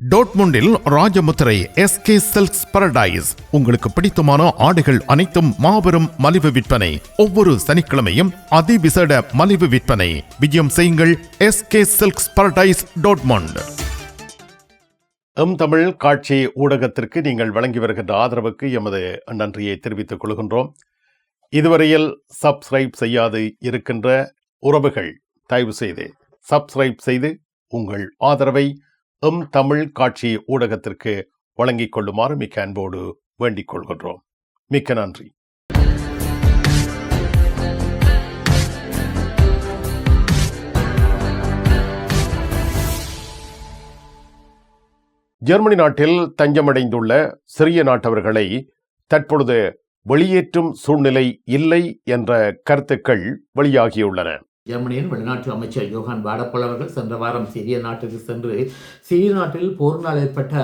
டோட்முண்டில் Rajamuthirai SK cells paradise உங்களுக்கு பிடித்தமான ஆடைகள் அனைத்தும் மாபெரும் மலிவு விற்பனை. ஒவ்வொரு சனிக்கிழமையும் அதிவிசேட மலிவு விற்பனை. விஜயம் செய்யுங்கள் எஸ்கே சில்க்ஸ் பரடைஸ் டோட்மண்ட். எம் தமிழ் காட்சி ஊடகத்திற்கு நீங்கள் வழங்கி வருகின்ற ஆதரவுக்கு எமது நன்றியை தெரிவித்துக் கொள்கின்றோம். இதுவரையில் சப்ஸ்கிரைப் செய்யாது இருக்கின்ற உறவுகள் தயவு செய்து சப்ஸ்கிரைப் செய்து உங்கள் ஆதரவை எம் தமிழ் காட்சி ஊடகத்திற்கு வழங்கிக் கொள்ளுமாறு மிக்க அன்போடு வேண்டிக் கொள்கின்றோம். மிக்க நன்றி. ஜெர்மனி நாட்டில் தஞ்சமடைந்துள்ள சிறிய நாட்டவர்களை தற்பொழுது வெளியேற்றும் சூழ்நிலை இல்லை என்ற கருத்துக்கள் வெளியாகியுள்ளன. ஜெர்மனியின் வெளிநாட்டு அமைச்சர் யோகான் வாடப்பல் அவர்கள் சென்ற வாரம் சிரிய நாட்டுக்கு சென்று சிரிய நாட்டில் போரினால் ஏற்பட்ட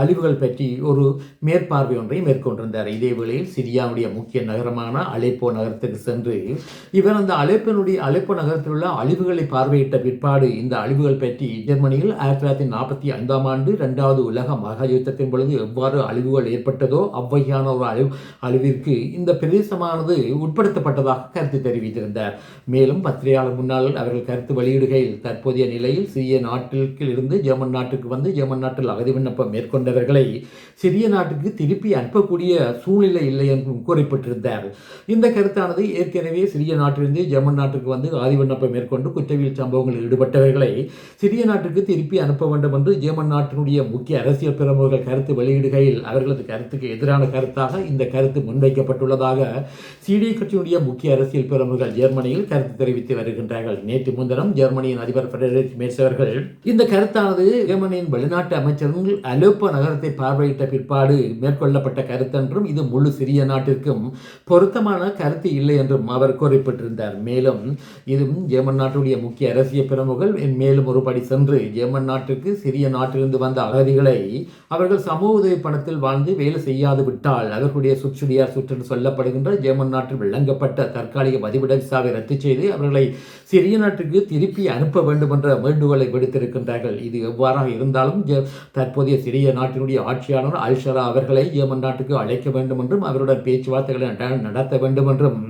அழிவுகள் பற்றி ஒரு மேற்பார்வை ஒன்றை மேற்கொண்டிருந்தார். இதே வேளையில் சிரியாவுடைய முக்கிய நகரமான அலைப்போ நகரத்துக்கு சென்று இவர் அந்த அலைப்பனுடைய அலைப்போ நகரத்தில் உள்ள அழிவுகளை பார்வையிட்ட பிற்பாடு இந்த அழிவுகள் பற்றி ஜெர்மனியில் ஆயிரத்தி தொள்ளாயிரத்தி நாற்பத்தி ஐந்தாம் ஆண்டு இரண்டாவது உலக மகா யுத்தத்தின் பொழுது எவ்வாறு அழிவுகள் ஏற்பட்டதோ அவ்வகையான ஒரு அழிவு அழிவிற்கு இந்த பிரதேசமானது உட்படுத்தப்பட்டதாக கருத்து தெரிவித்திருந்தார். மேலும் பத்திரிகையாளர் முன்னால் அவர்கள் கருத்து வெளியிடுகையில் தற்போதைய நிலையில் சிறிய நாட்டிற்கு இருந்து ஜெர்மன் நாட்டுக்கு வந்து ஜெர்மன் நாட்டில் அகதி விண்ணப்பம் மேற்கொண்டவர்களை சிறிய நாட்டுக்கு திருப்பி அனுப்பக்கூடிய சூழ்நிலை இல்லை என்றும் கூறப்பட்டிருந்தார். இந்த கருத்தானது ஏற்கனவே சிறிய நாட்டிலிருந்து ஜெர்மன் நாட்டுக்கு வந்து ஆதி விண்ணப்பம் மேற்கொண்டு குற்றவியல் சம்பவங்களில் ஈடுபட்டவர்களை சிறிய நாட்டுக்கு திருப்பி அனுப்ப வேண்டும் என்று ஜெர்மன் நாட்டினுடைய முக்கிய அரசியல் பிரமுகர்கள் கருத்து வெளியிடுகையில் அவர்களது கருத்துக்கு எதிரான கருத்தாக இந்த கருத்து முன்வைக்கப்பட்டுள்ளதாக சிடி கட்சியினுடைய முக்கிய அரசியல் பிரமுகர்கள் ஜெர்மனியில் கருத்து தெரிவித்து வருகிறார் வருகின்றார்கள். நேற்று முன்தினம் ஜெர்மனியின் அதிபர் பெடரிக் மேட்ஸ் அவர்கள் இந்த கருத்தானது ஜெர்மனியின் வெளிநாட்டு அமைச்சர்கள் அலோப்போ நகரத்தை பார்வையிட்ட பிற்பாடு மேற்கொள்ளப்பட்ட கருத்தென்றும் இது முழு சிறிய நாட்டிற்கும் பொருத்தமான கருத்து இல்லை என்றும் அவர் குறிப்பிட்டிருந்தார். மேலும் இதுவும் ஜெர்மன் நாட்டுடைய முக்கிய அரசியல் பிரமுகர்கள் மேலும் ஒரு படி சென்று ஜெர்மன் நாட்டிற்கு சிறிய நாட்டிலிருந்து வந்த அகதிகளை அவர்கள் சமூக உதவி பணத்தில் வாழ்ந்து வேலை செய்யாது விட்டால் அவர்களுடைய சுற்றுடியார் சுற்று சொல்லப்படுகின்ற ஜெர்மன் நாட்டில் விளங்கப்பட்ட தற்காலிக பதிவிட விசாவை ரத்து செய்து அவர்களை சிறிய நாட்டுக்கு திருப்பி அனுப்ப வேண்டும் என்ற வேண்டுகோளை விடுத்திருக்கின்றார்கள். இது எவ்வாறாக இருந்தாலும் தற்போதைய சிறிய நாட்டினுடைய ஆட்சியாளர் அல்ஷரா அவர்களை ஜெர்மன் நாட்டுக்கு அழைக்க வேண்டும் என்றும் அவருடன் பேச்சுவார்த்தைகளை நடத்த வேண்டும் என்றும்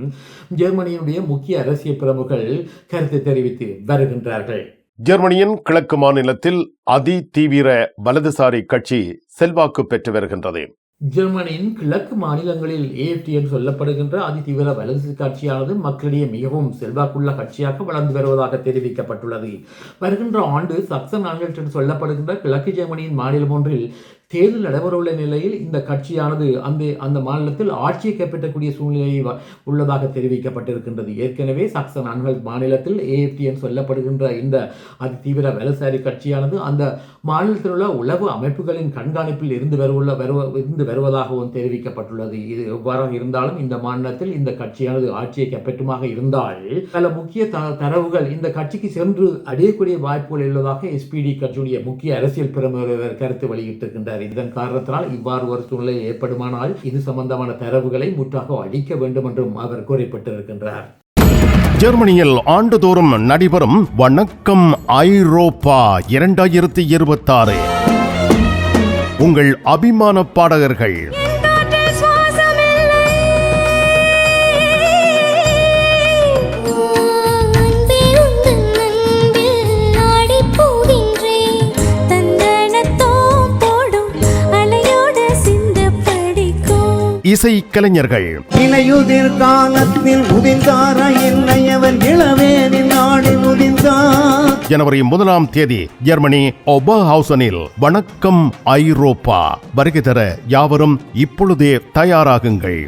ஜெர்மனியினுடைய முக்கிய அரசியல் பிரமுகர்கள் கருத்து தெரிவித்து வருகின்றார்கள். ஜெர்மனியின் கிழக்கு மாநிலத்தில் அதி தீவிர வலதுசாரி கட்சி செல்வாக்கு பெற்று வருகின்றது. ஜெர்மனியின் கிழக்கு மாநிலங்களில் ஏஎஃப்டி என்று சொல்லப்படுகின்ற அதிதீவிர வலது கட்சியானது மக்களிடையே மிகவும் செல்வாக்குள்ள கட்சியாக வளர்ந்து வருவதாக தெரிவிக்கப்பட்டுள்ளது. வருகின்ற ஆண்டு சக்சன் ஆங்கல்ட் என்று சொல்லப்படுகின்ற கிழக்கு ஜெர்மனியின் மாநிலம் ஒன்றில் தேர்தல் நடைபெறவுள்ள நிலையில் இந்த கட்சியானது அந்த அந்த மாநிலத்தில் ஆட்சியை கைப்பற்றக்கூடிய சூழ்நிலை உள்ளதாக தெரிவிக்கப்பட்டிருக்கின்றது. ஏற்கனவே சக்சன் அன்ஹல் மாநிலத்தில் ஏஎப்டி என்று சொல்லப்படுகின்ற இந்த அதி தீவிர வலதுசாரி கட்சியானது அந்த மாநிலத்தில் உள்ள உளவு அமைப்புகளின் கண்காணிப்பில் இருந்து வருவுள்ள வருவ இருந்து வருவதாகவும் தெரிவிக்கப்பட்டுள்ளது. இது எவ்வாறாக இருந்தாலும் இந்த மாநிலத்தில் இந்த கட்சியானது ஆட்சியை கைப்பற்றுமாக இருந்தால் பல முக்கிய த தரவுகள் இந்த கட்சிக்கு சென்று அடையக்கூடிய வாய்ப்புகள் உள்ளதாக எஸ்பிடி கட்சியுடைய முக்கிய அரசியல் பிரமுகர் கருத்து வெளியிட்டிருக்கின்றார். இதன் காரணத்தினால் இவ்வாறு ஒரு சூழ்நிலை ஏற்படுமானால் இது சம்பந்தமான தரவுகளை முற்றாக அளிக்க வேண்டும் என்றும் அவர் கூறப்பட்டிருக்கின்றார். ஜெர்மனியில் ஆண்டுதோறும் நடைபெறும் வணக்கம் ஐரோப்பா இரண்டாயிரத்தி இருபத்தாறு. உங்கள் அபிமான பாடகர்கள் இசை கலைஞர்கள் இலையுதிர் காலத்தில் உதிர்ந்தார? என்னை அவன் இளவேனில் நாடு உதிர்ந்தார் ஜனவரி முதலாம் தேதி ஜெர்மனி ஒபஹவுசனில் வணக்கம் ஐரோப்பா. வருகை தர யாவரும் இப்பொழுதே தயாராகுங்கள்.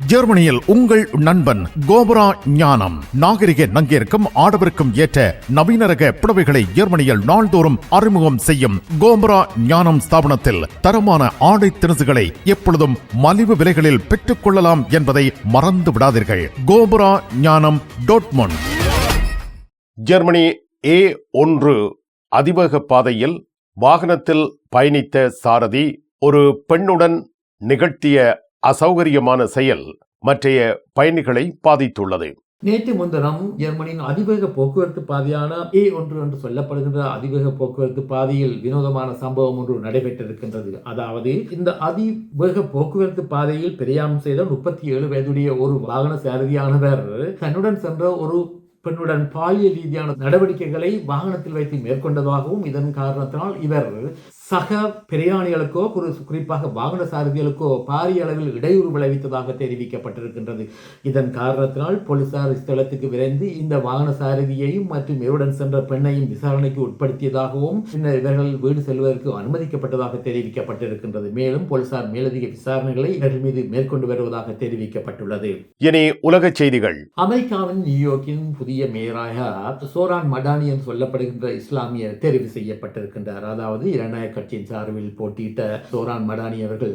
ஜெர்மனியில் உங்கள் நண்பன் கோபரா ஞானம். நாகரிக நங்கிற்கும் ஆடவருக்கும் ஏற்ற நவீன ரக புடவைகளை ஜெர்மனியில் நாள்தோறும் அறிமுகம் செய்யும் கோபரா ஞானம் ஸ்தாபனத்தில் தரமான ஆடை திணுசுகளை எப்பொழுதும் மலிவு விலைகளில் பெற்றுக் கொள்ளலாம் என்பதை மறந்து விடாதீர்கள். கோபரா ஞானம் டோட்மன் ஜெர்மனி ஏ ஒன்று அதிவேக பாதையில் வாகனத்தில் பயணித்த சாரதி ஒரு பெண்ணுடன் நிகழ்த்திய அசௌகரியமான செயல் மற்றைய பயணிகளை பாதித்துள்ளது. நேற்று முன்தினம் ஜெர்மனியின் அதிவேக போக்குவரத்து பாதையான ஏ ஒன்று என்று சொல்லப்படுகின்ற அதிவேக போக்குவரத்து பாதையில் வினோதமான சம்பவம் ஒன்று நடைபெற்றிருக்கின்றது. அதாவது இந்த அதிவேக போக்குவரத்து பாதையில் பிரயாணம் செய்த முப்பத்தி ஏழு வயதுடைய ஒரு வாகன சாரதியானவர் தன்னுடன் சென்ற ஒரு பெண்ணுடன் பாலியல் ரீதியான நடவடிக்கைகளை வாகனத்தில் வைத்து மேற்கொண்டதாகவும் இதன் காரணத்தினால் இவர் சக பிரயாணிகளுக்கோ குறி- குறிப்பாக வாகன சாரதிகளுக்கோ பாரிய அளவில் இடையூறு விளைவித்ததாக தெரிவிக்கப்பட்டிருக்கின்றது. இதன் காரணத்தினால் போலீசார் ஸ்தலத்துக்கு விரைந்து இந்த வாகன சாரதியையும் மற்றும் இவருடன் சென்ற பெண்ணையும் விசாரணைக்கு உட்படுத்தியதாகவும் பின்னர் இவர்கள் வீடு செல்வதற்கு அனுமதிக்கப்பட்டதாக தெரிவிக்கப்பட்டிருக்கின்றது. மேலும் போலீசார் மேலதிக விசாரணைகளை இவர்கள் மீது மேற்கொண்டு வருவதாக தெரிவிக்கப்பட்டுள்ளது. இனி உலகச் செய்திகள். அமெரிக்காவின் நியூயார்க்கின் புதிய மேயராக சோரான் மடானி என்று சொல்லப்படுகின்ற இஸ்லாமியர் தெரிவு செய்யப்பட்டிருக்கின்றார். அதாவது இரண்டாயிர கட்சியின் சார்பில் போட்டியிட்ட சோரான் மடானி அவர்கள்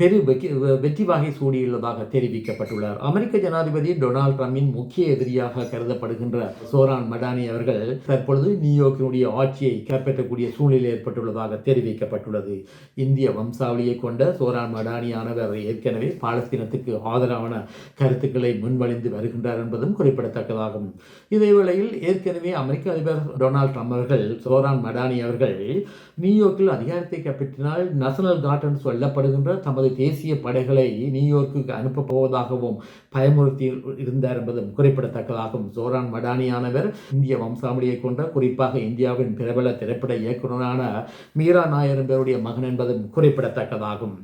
பெரு வெற்றி வெற்றி வாகை சூடியுள்ளதாக தெரிவிக்கப்பட்டுள்ளார். அமெரிக்க ஜனாதிபதி டொனால்ட் ட்ரம்பின் முக்கிய எதிரியாக கருதப்படுகின்ற சோரான் மடானி அவர்கள் தற்பொழுது நியூயோர்க்கினுடைய ஆட்சியை கைப்பற்றக்கூடிய சூழ்நிலை ஏற்பட்டுள்ளதாக தெரிவிக்கப்பட்டுள்ளது. இந்திய வம்சாவளியை கொண்ட சோரான் மடானியானவர் ஏற்கனவே பாலஸ்தீனத்துக்கு ஆதரவான கருத்துக்களை முன்வழிந்து வருகின்றார் என்பதும் குறிப்பிடத்தக்கதாகும். இதேவேளையில் ஏற்கனவே அமெரிக்க அதிபர் டொனால்ட் ட்ரம்ப் அவர்கள் சோரான் மடானி அவர்கள் நியூயார்க்கில் அதிகாரத்தை கைப்பற்றினால் நேஷனல் கார்ட் என்று சொல்லப்படுகின்ற தமது தேசிய படைகளை நியூயார்க்கு அனுப்பப் போவதாகவும் பயமுறுத்தி இருந்தார் என்பதும் குறிப்பிடத்தக்கதாகும். சோரான் மடானியானவர் இந்திய வம்சாவளியை கொண்ட குறிப்பாக இந்தியாவின் பிரபல திரைப்பட இயக்குநரான மீரா நாயர் என்பவருடைய மகன் என்பதும் குறிப்பிடத்தக்கதாகும்.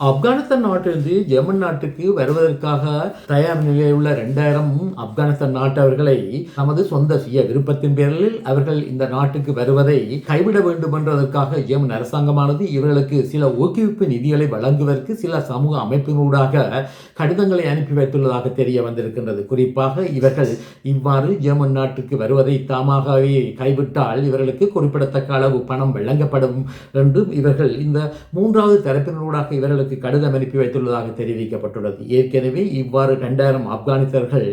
ஆப்கானிஸ்தான் நாட்டிலிருந்து ஜெர்மன் நாட்டுக்கு வருவதற்காக தயார் நிலையில் உள்ள ரெண்டாயிரம் ஆப்கானிஸ்தான் நாட்டவர்களை தமது சொந்த சுய விருப்பத்தின் பேரில் அவர்கள் இந்த நாட்டுக்கு வருவதை கைவிட வேண்டும் என்றதற்காக ஜெர்மன் அரசாங்கமானது இவர்களுக்கு சில ஊக்குவிப்பு நிதிகளை வழங்குவதற்கு சில சமூக அமைப்பினூடாக கடிதங்களை அனுப்பி வைத்துள்ளதாக தெரிய வந்திருக்கின்றது. குறிப்பாக இவர்கள் இவ்வாறு ஜெர்மன் நாட்டுக்கு வருவதை தாமாகவே கைவிட்டால் இவர்களுக்கு குறிப்பிடத்தக்க அளவு பணம் வழங்கப்படும் என்றும் இவர்கள் இந்த மூன்றாவது தரப்பினூடாக இவர்களுக்கு கடிதம் அனுப்பி வைத்துள்ளதாக தெரிவிக்கப்பட்டுள்ளது. ஏற்கனவே இவ்வாறு இரண்டாயிரம் ஆப்கானிஸ்தர்கள்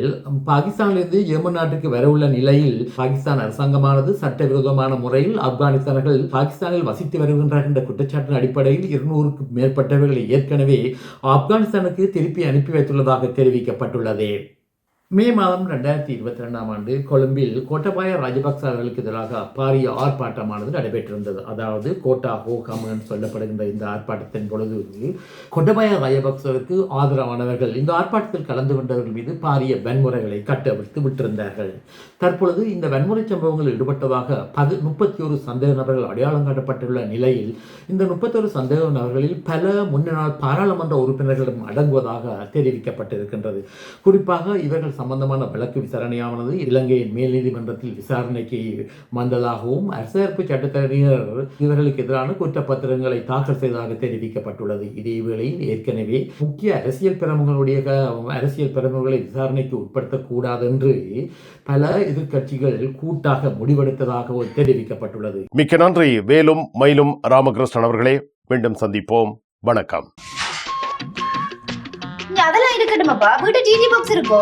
பாகிஸ்தானிலிருந்து ஏமன் நாட்டுக்கு வரவுள்ள நிலையில் பாகிஸ்தான் அரசாங்கமானது சட்டவிரோதமான முறையில் ஆப்கானிஸ்தானர்கள் பாகிஸ்தானில் வசித்து வருகின்றார் என்ற குற்றச்சாட்டின் அடிப்படையில் இருநூறுக்கும் மேற்பட்டவர்களை ஏற்கனவே ஆப்கானிஸ்தானுக்கு திருப்பி அனுப்பி வைத்துள்ளதாக தெரிவிக்கப்பட்டுள்ளது. மே மாதம் ரெண்டாயிரத்தி இருபத்தி ரெண்டாம் ஆண்டு கொழும்பில் கோட்டபாய ராஜபக்ச அவர்களுக்கு எதிராக பாரிய ஆர்ப்பாட்டமானது நடைபெற்றிருந்தது. அதாவது கோட்டா ஹோகம் என்று சொல்லப்படுகின்ற இந்த ஆர்ப்பாட்டத்தின் பொழுது கோட்டபாய ராஜபக்சவுக்கு ஆதரவானவர்கள் இந்த ஆர்ப்பாட்டத்தில் கலந்து கொண்டவர்கள் மீது பாரிய வன்முறைகளை கட்டவிழ்த்து விட்டிருந்தார்கள். தற்பொழுது இந்த வன்முறை சம்பவங்களில் ஈடுபட்டதாக பது முப்பத்தி ஒரு சந்தேக நபர்கள் அடையாளம் காட்டப்பட்டுள்ள நிலையில் இந்த முப்பத்தொரு சந்தேக நபர்களில் பல முன்னாள் பாராளுமன்ற உறுப்பினர்களும் அடங்குவதாக தெரிவிக்கப்பட்டிருக்கின்றது. குறிப்பாக இவர்கள் சம்பந்தமான வழக்கு விசாரணையானது இலங்கையின் மேல் நீதிமன்றத்தில் விசாரணைக்கு வந்ததாகவும் அரசியலமைப்பு சட்டத்தரணியர் இவர்களுக்கு எதிரான குற்றப்பத்திரங்களை தாக்கல் செய்ததாக தெரிவிக்கப்பட்டுள்ளது. இதே வேளையில் ஏற்கனவே முக்கிய அரசியல் பிரமுகர்களுடைய அரசியல் பிரமுகர்களை விசாரணைக்கு உட்படுத்தக்கூடாது என்று பல எதிர்க்கட்சிகள் கூட்டாக முடிவெடுத்ததாகவும் தெரிவிக்கப்பட்டுள்ளது. மிக்க நன்றி. வேலும் மயிலும் ராமகிருஷ்ணன் அவர்களே மீண்டும் சந்திப்போம். வணக்கம். அதெல்லாம் இருக்கட்டுமாப்பா? வீட்டு டிடி பாக்ஸ் இருக்கோ?